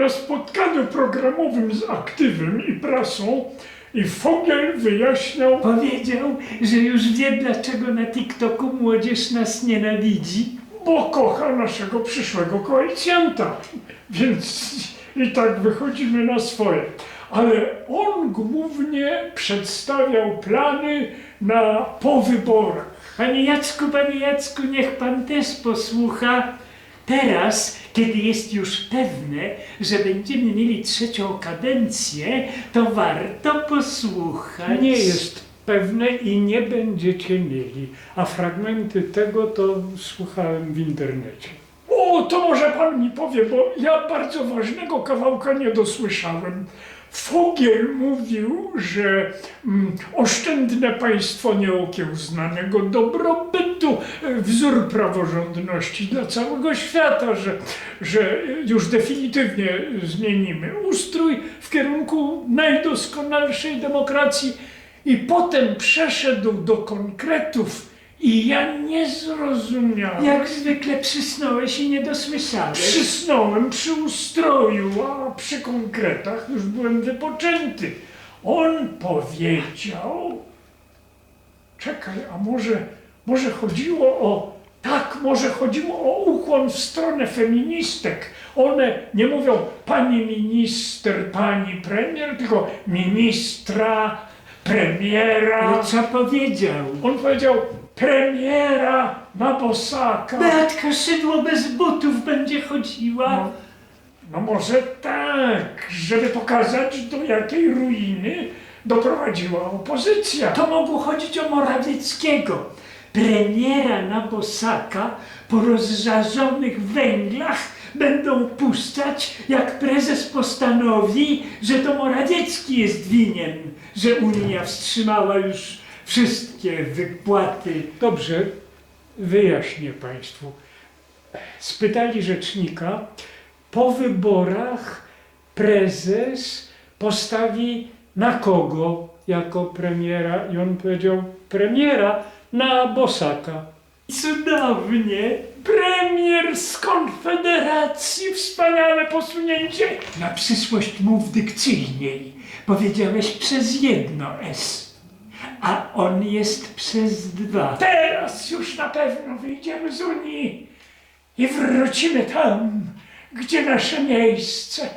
na spotkaniu programowym z aktywem i prasą i Fogiel wyjaśniał, Powiedział, że już wie, dlaczego na TikToku młodzież nas nienawidzi. bo kocha naszego przyszłego koalicjanta. Więc i tak wychodzimy na swoje. Ale on głównie przedstawiał plany na po wyborach. Panie Jacku, panie Jacku, niech pan też posłucha. Teraz, kiedy jest już pewne, że będziemy mieli trzecią kadencję, to warto posłuchać. Nie jest pewne i nie będziecie mieli. A fragmenty tego to słuchałem w internecie. O, to może pan mi powie, bo ja bardzo ważnego kawałka nie dosłyszałem. Fogiel mówił, że mm, oszczędne państwo nieokiełznanego dobrobytu, e, wzór praworządności dla całego świata, że, że już definitywnie zmienimy ustrój w kierunku najdoskonalszej demokracji i potem przeszedł do konkretów i ja nie zrozumiałem. Jak zwykle przysnąłeś i nie dosłyszałeś. Przysnąłem przy ustroju, a przy konkretach już byłem wypoczęty. On powiedział, czekaj, a może, może chodziło o, tak, może chodziło o ukłon w stronę feministek. One nie mówią pani minister, pani premier, tylko ministra, premiera. No co powiedział? On powiedział premiera na bosaka. Beatka Szydło bez butów będzie chodziła. No, no może tak, żeby pokazać do jakiej ruiny doprowadziła opozycja. To mogło chodzić o Morawieckiego. Premiera na Bosaka po rozżarzonych węglach będą puszczać, jak prezes postanowi, że to Morawiecki jest winien, że Unia wstrzymała już wszystkie wypłaty. Dobrze, wyjaśnię Państwu. Spytali rzecznika, po wyborach prezes postawi na kogo jako premiera? I on powiedział, premiera na Bosaka. Cudownie. Premier z Konfederacji, wspaniałe posunięcie. Na przyszłość mów dykcyjniej. Powiedziałeś przez jedno S, a on jest przez dwa. Teraz już na pewno wyjdziemy z Unii i wrócimy tam, gdzie nasze miejsce.